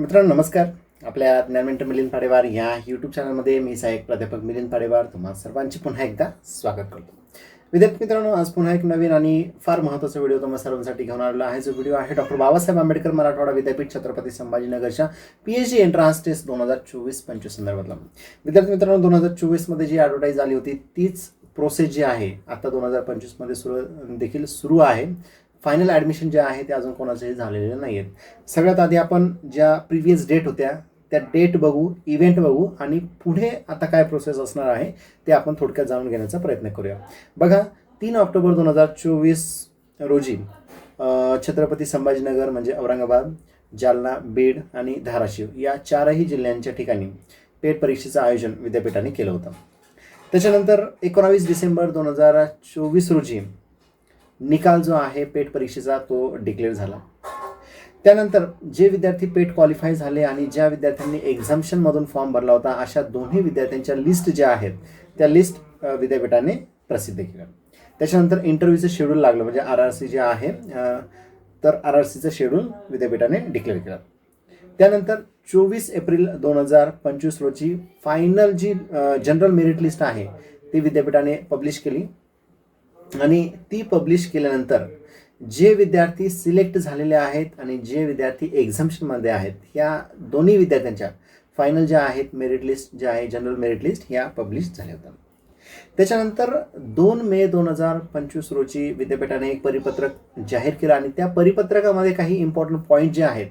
मित्रांनो नमस्कार. आपल्या ज्ञानमेंटर मिलिंद पाडेवार या यूट्यूब चॅनलमध्ये मी सहाय्यक प्राध्यापक मिलिंद पाडेवार. तुम्हा सर्वांचे पुन्हा एकदा स्वागत करतो. विद्यार्थी मित्रांनो आज पुन्हा एक नवीन आणि फार महत्त्वाचा व्हिडिओ तुम्हाला सर्वांसाठी घेऊन आलेला आहे. जो व्हिडिओ आहे डॉक्टर बाबासाहेब आंबेडकर मराठवाडा विद्यापीठ Chhatrapati संभाजीनगरच्या P H D entrance test दोन हजार चोवीस पंचवीस संदर्भातला. विद्यार्थी मित्रांनो दोन हजार चोवीसमध्ये जी ॲडव्हर्टाईज आली होती तीच प्रोसेस जी आहे आता दोन हजार पंचवीसमध्ये सुरू देखील सुरू आहे. फायनल ॲडमिशन जे आहे ते अजून कोणाचंही झालेले नाही आहेत सगळ्यात आधी आपण ज्या प्रिव्हियस डेट होत्या त्या डेट बघू इव्हेंट बघू आणि पुढे आता काय प्रोसेस असणार आहे ते आपण थोडक्यात जाणून घेण्याचा प्रयत्न करूया. बघा तीन ऑक्टोबर दोन हजार चोवीस रोजी छत्रपती संभाजीनगर म्हणजे औरंगाबाद जालना बीड आणि धाराशिव या चारही जिल्ह्यांच्या ठिकाणी पेट परीक्षेचं आयोजन विद्यापीठाने केलं होतं. त्याच्यानंतर एकोणावीस डिसेंबर दोन हजार चोवीस रोजी निकाल जो आहे पेट परीक्षेचा तो डिक्लेअर झाला. त्यानंतर जे विद्यार्थी पेट क्वालिफाय झाले आणि ज्या विद्यार्थ्यांनी एक्झाम्शनमधून फॉर्म भरला होता अशा दोन्ही विद्यार्थ्यांच्या लिस्ट ज्या आहेत त्या लिस्ट विद्यापीठाने प्रसिद्ध केल्या. त्याच्यानंतर इंटरव्ह्यूचं शेड्यूल लागलं म्हणजे आर आर सी जे आहे तर आर आर सीचं शेड्यूल विद्यापीठाने डिक्लेअर केलं. त्यानंतर चोवीस एप्रिल दोन हजार पंचवीस रोजी फायनल जी जनरल मेरिट लिस्ट आहे ती विद्यापीठाने पब्लिश केली. आणि ती पब्लिश केल्यानंतर जे विद्यार्थी सिलेक्ट झालेले आहेत आणि जे विद्यार्थी एक्झाम्शनमध्ये आहेत या दोन्ही विद्यार्थ्यांच्या फायनल ज्या आहेत मेरिट लिस्ट ज्या आहे जनरल मेरिट लिस्ट ह्या पब्लिश झाल्या होत्या. त्याच्यानंतर दोन मे दोन हजार पंचवीस रोजी विद्यापीठाने एक परिपत्रक जाहीर केलं आणि त्या परिपत्रकामध्ये काही इम्पॉर्टंट पॉईंट जे आहेत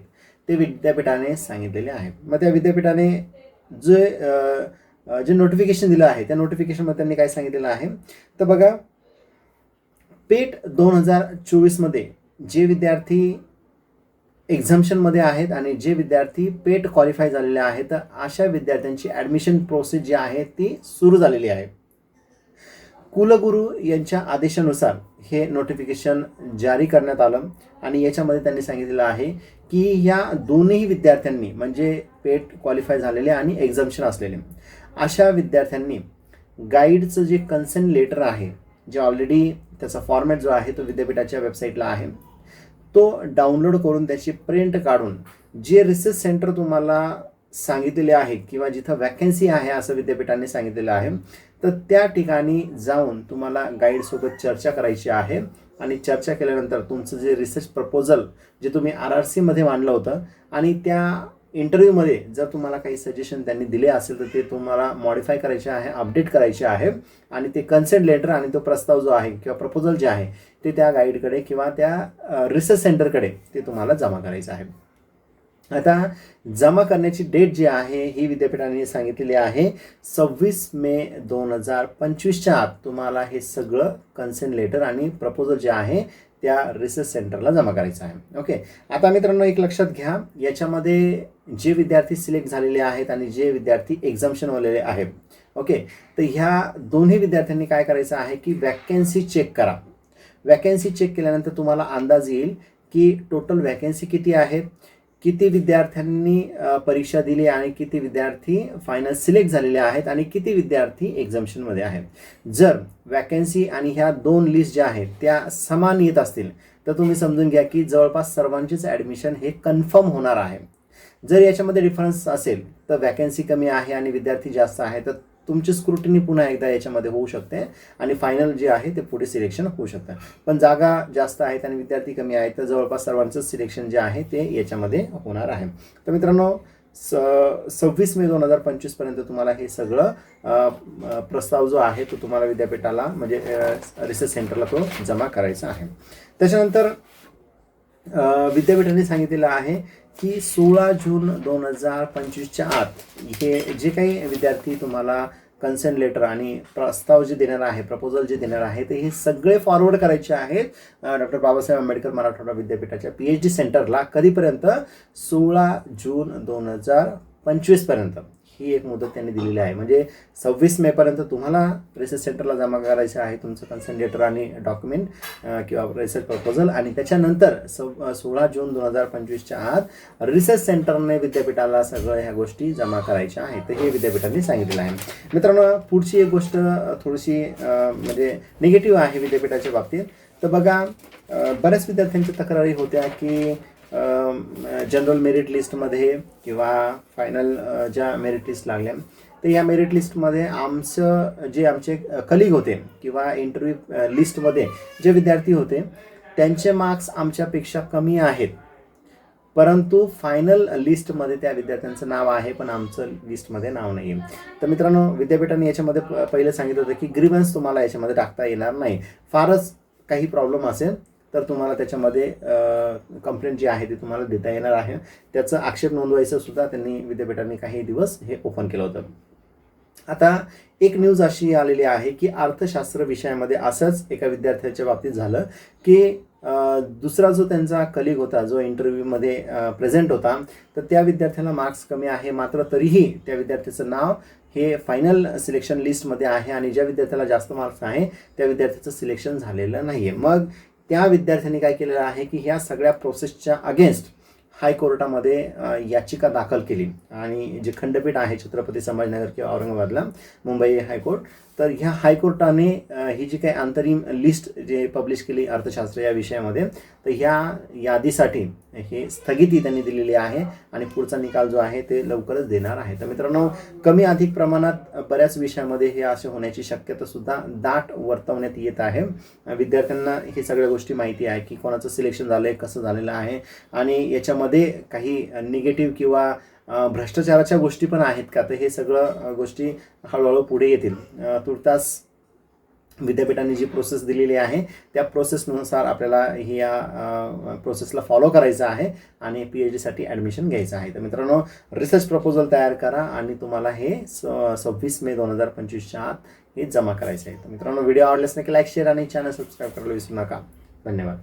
ते विद्यापीठाने सांगितलेले आहेत. मग त्या विद्यापीठाने जे जे नोटिफिकेशन दिलं आहे त्या नोटिफिकेशनमध्ये त्यांनी काय सांगितलेलं आहे तर बघा पेट दोन हजार चोवीसमध्ये जे विद्यार्थी एक्झाम्शनमध्ये आहेत आणि जे विद्यार्थी पेट क्वालिफाय झालेले आहेत तर अशा विद्यार्थ्यांची ॲडमिशन प्रोसेस जी आहे ती सुरू झालेली आहे. कुलगुरू यांच्या आदेशानुसार हे नोटिफिकेशन जारी करण्यात आलं आणि याच्यामध्ये त्यांनी सांगितलेलं आहे की ह्या दोन्ही विद्यार्थ्यांनी म्हणजे पेट क्वालिफाय झालेले आणि एक्झाम्शन असलेले अशा विद्यार्थ्यांनी गाईडचं जे कन्सेंट लेटर आहे जे ऑलरेडी त्याचा फॉर्मॅट जो आहे तो विद्यापीठाच्या वेबसाईटला आहे. तो डाउनलोड करून त्याची प्रिंट काढून जे रिसर्च सेंटर तुम्हाला सांगितलेले आहे किंवा जिथं वॅकन्सी आहे असं विद्यापीठाने सांगितलेलं आहे तर त्या ठिकाणी जाऊन तुम्हाला गाईडसोबत चर्चा करायची आहे. आणि चर्चा केल्यानंतर तुमचं जे रिसर्च प्रपोजल जे तुम्ही आर आर सीमध्ये मांडलं होतं आणि त्या इंटरव्ह्यूमध्ये जर तुम्हाला काही सजेशन त्यांनी दिले असेल तर ते तुम्हाला मॉडिफाय करायचे आहे अपडेट करायचे आहे आणि ते कन्सेंट लेटर आणि तो प्रस्ताव जो आहे किंवा प्रपोजल जे आहे ते त्या गाईडकडे किंवा त्या रिसर्च सेंटरकडे ते तुम्हाला जमा करायचं आहे. आता जमा करण्याची डेट जी आहे ही विद्यापीठाने सांगितलेली आहे सव्वीस मे दोन हजार पंचवीसच्या आत तुम्हाला हे सगळं कन्सेंट लेटर आणि प्रपोजल जे आहे त्या रिसर्च सेंटरला जमा करायचं आहे. ओके आता मित्रांनो एक लक्षात घ्या याच्यामध्ये जे विद्यार्थी सिलेक्ट झालेले आहेत आणि जे विद्यार्थी एक्झाम्शनवालेले आहेत. ओके तर ह्या दोन्ही विद्यार्थ्यांनी काय करायचं आहे की वॅकन्सी चेक करा. वॅकन्सी चेक केल्यानंतर तुम्हाला अंदाज येईल की टोटल वॅकन्सी किती आहे? किती विद्यार्थ्यांनी परीक्षा दिली आणि किती विद्यार्थी फायनल सिलेक्ट झालेले आहेत आणि किती विद्यार्थी एक्झाम्शनमध्ये आहेत. जर वॅकन्सी आणि ह्या दोन लिस्ट ज्या आहेत त्या समान येत असतील तर तुम्ही समजून घ्या की जवळपास सर्वांचीच ॲडमिशन हे कन्फर्म होणार आहे. जर याच्यामध्ये डिफरन्स असेल तर वॅकन्सी कमी आहे आणि विद्यार्थी जास्त आहे तर तुमची स्क्रुटिनी पुन्हा एकदा याच्यामध्ये होऊ शकते आणि फायनल जे आहे ते पुढे सिलेक्शन होऊ शकतं. पण जागा जास्त आहेत आणि विद्यार्थी कमी आहेत तर जवळपास सर्वांचं सिलेक्शन जे आहे ते याच्यामध्ये होणार आहे. तर मित्रांनो स सव्वीस मे दोन हजार पंचवीसपर्यंत तुम्हाला हे सगळं प्रस्ताव जो आहे तो तुम्हाला विद्यापीठाला म्हणजे रिसर्च सेंटरला तो जमा करायचा आहे. त्याच्यानंतर विद्यापीठाने सांगितलेलं आहे की सोळा जून दोन हजार पंचवीसच्या आत हे जे काही विद्यार्थी तुम्हाला कन्सेंट लेटर आणि प्रस्ताव जे देणार आहे प्रपोजल जे देणार आहे ते हे सगळे फॉरवर्ड करायचे आहेत. डॉक्टर बाबासाहेब आंबेडकर मराठवाडा विद्यापीठाच्या पी एच डी सेंटरला कधीपर्यंत? सोळा जून दोन हजार पंचवीसपर्यंत. ही एक मुदत त्यांनी दिलेली आहे. म्हणजे सव्वीस मेपर्यंत तुम्हाला रिसर्च सेंटरला जमा करायचं आहे तुमचं कन्सेंट लेटर आणि डॉक्युमेंट किंवा रिसर्च प्रपोजल आणि त्याच्यानंतर सव सोळा जून दोन हजार पंचवीसच्या आत रिसर्च सेंटरने विद्यापीठाला सगळं ह्या गोष्टी जमा करायच्या आहेत. तर हे विद्यापीठांनी सांगितलेलं आहे. मित्रांनो पुढची एक गोष्ट थोडीशी म्हणजे निगेटिव्ह आहे विद्यापीठाच्या बाबतीत. तर बघा बऱ्याच विद्यार्थ्यांच्या तक्रारी होत्या की जनरल मेरिट लिस्टमध्ये किंवा फायनल ज्या मेरिट लिस्ट लागल्या तर या मेरिट लिस्टमध्ये आमचं जे आमचे कलिग होते किंवा इंटरव्ह्यू लिस्टमध्ये जे विद्यार्थी होते त्यांचे मार्क्स आमच्यापेक्षा कमी आहेत. परंतु फायनल लिस्टमध्ये त्या विद्यार्थ्यांचं नाव आहे पण आमचं लिस्टमध्ये नाव नाही आहे तर मित्रांनो विद्यापीठाने याच्यामध्ये प- पहिलं सांगितलं होतं की ग्रीवन्स तुम्हाला याच्यामध्ये टाकता येणार नाही. फारच काही प्रॉब्लेम असेल. तर तुम्हाला त्याच्यामध्ये कंप्लेंट जी आहे ती तुम्हाला देता येणार आहे. त्याचं आक्षेप नोंदवायचं सुद्धा त्यांनी विद्यापीठांनी काही दिवस हे ओपन केलं होतं. आता एक न्यूज अशी आलेली आहे की अर्थशास्त्र विषयामध्ये असंच एका विद्यार्थ्याच्या बाबतीत झालं की दुसरा जो त्यांचा कलिग होता जो इंटरव्ह्यूमध्ये प्रेझेंट होता तर त्या विद्यार्थ्याला मार्क्स कमी आहे. मात्र तरीही त्या विद्यार्थ्याचं नाव हे फायनल सिलेक्शन लिस्टमध्ये आहे आणि ज्या विद्यार्थ्याला जास्त मार्क्स आहे त्या विद्यार्थ्याचं सिलेक्शन झालेलं नाही आहे मग त्या विद्यार्थ्यांनी काय केलेलं आहे की ह्या सगळ्या प्रोसेसच्या अगेन्स्ट हायकोर्टामध्ये याचिका दाखल केली. आणि जे खंडपीठ आहे छत्रपती संभाजीनगर किंवा औरंगाबादला मुंबई हायकोर्ट तर ह्या हायकोर्टाने ही जी काही अंतरिम लिस्ट जे पब्लिश केली अर्थशास्त्र या विषयामध्ये तर ह्या यादीसाठी हे स्थगिती त्यांनी दिलेली आहे आणि पुढचा निकाल जो आहे ते लवकरच देणार आहे. तर मित्रांनो कमी अधिक प्रमाणात बऱ्याच विषयामध्ये हे असे होण्याची शक्यता सुद्धा दाट वर्तवण्यात येत आहे. विद्यार्थ्यांना हे सगळ्या गोष्टी माहिती आहे की कोणाचं सिलेक्शन झालं आहे कसं झालेलं आहे आणि याच्यामध्ये काही निगेटिव्ह किंवा भ्रष्टाचाराच्या गोष्टी पण आहेत का? तर हे सगळं गोष्टी हळूहळू पुढे येतील. तुर्तास विद्यापीठाने जी प्रोसेस दिलेली आहे त्या प्रोसेसनुसार आपल्याला ही या प्रोसेसला फॉलो करायचं आहे आणि पी एच डीसाठी ॲडमिशन घ्यायचं आहे. तर मित्रांनो रिसर्च प्रपोजल तयार करा आणि तुम्हाला हे स सव्वीस मे दोन हजार पंचवीसच्या आत हे जमा करायचं आहे. तर मित्रांनो व्हिडिओ आवडल्यास नक्की लाईक शेअर आणि चॅनल सबस्क्राईब करायला विसरू नका. धन्यवाद.